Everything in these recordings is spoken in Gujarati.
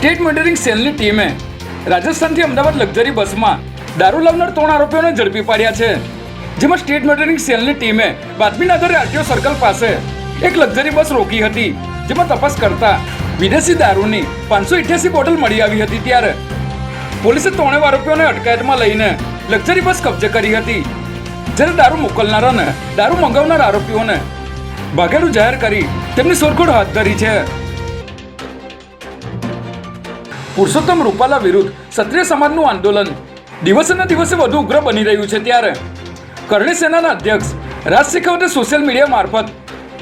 સ્ટેટ મોનિટરિંગ સેલની ટીમે રાજસ્થાનથી અમદાવાદ લક્ઝરી બસમાં દારૂ લાવનાર ત્રણ આરોપીઓને ઝડપી પાડ્યા છે. જેમાં સ્ટેટ મોનિટરિંગ સેલની ટીમે બાતમીના આધારે આરટીઓ સર્કલ પાસે એક લક્ઝરી બસ રોકી હતી, જેમાં તપાસ કરતા વિદેશી દારૂની પાંચસો ઇઠ્યાસી બોટલ મળી આવી હતી ત્યારે પોલીસે ત્રણેય આરોપીઓને અટકાયતમાં લઈને લક્ઝરી બસ કબજે કરી હતી. જ્યારે દારૂ મોકલનારાને દારૂ મંગાવનાર આરોપીઓને ભાગેડું જાહેર કરી તેમની શોધખોળ હાથ ધરી છે. પુરુષોત્તમ રૂપાલા વિરુદ્ધ ક્ષત્રિય સમાજનું આંદોલન. દિવસેના દિવસે વધુ ઉગ્ર બની રહ્યું છે ત્યારે. કરણી સેનાના અધ્યક્ષ રાજ શેખાવતે સોશિયલ મીડિયા મારફત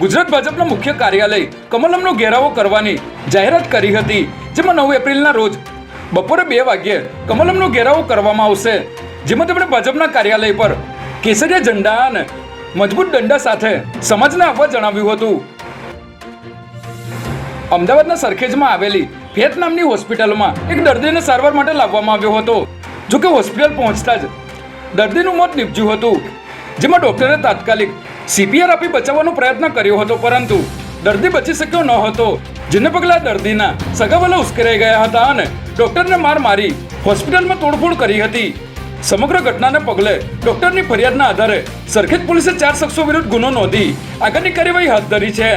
ગુજરાત ભાજપના મુખ્ય કાર્યાલય કમલમનો ઘેરાવો કરવાની જાહેરાત કરી હતી, જેમાં નવ એપ્રિલના રોજ બપોરે બે વાગ્યે કમલમનો ઘેરાવો કરવામાં આવશે, જેમાં તેમણે ભાજપના કાર્યાલય પર કેસરિયા ઝંડા અને મજબૂત દંડા સાથે સમાજને આવવા જણાવ્યું હતું. અમદાવાદના સરખેજમાં આવેલી નામની હોસ્પિટલમાં એક દર્દીને સારવાર માટે લાવવામાં આવ્યો હતો. જો કે હોસ્પિટલ પહોંચતા જ દર્દીનું મોત નીપજ્યું હતું, જેમાં ડોક્ટરે તાત્કાલિક સીપીઆર આપી બચાવવાનો પ્રયત્ન કર્યો હતો, પરંતુ દર્દી બચી શક્યો ન હતો, જેને પગલે દર્દીના સગાવાલા ઉશ્કેરાઈ ગયા હતા અને ડોક્ટરને માર મારી હોસ્પિટલમાં તોડફોડ કરી હતી. સમગ્ર ઘટનાને પગલે ડોક્ટરની ફરિયાદના આધારે સરખેજ પોલીસે ચાર શખ્સો વિરુદ્ધ ગુનો નોંધી આગળની કાર્યવાહી હાથ ધરી છે.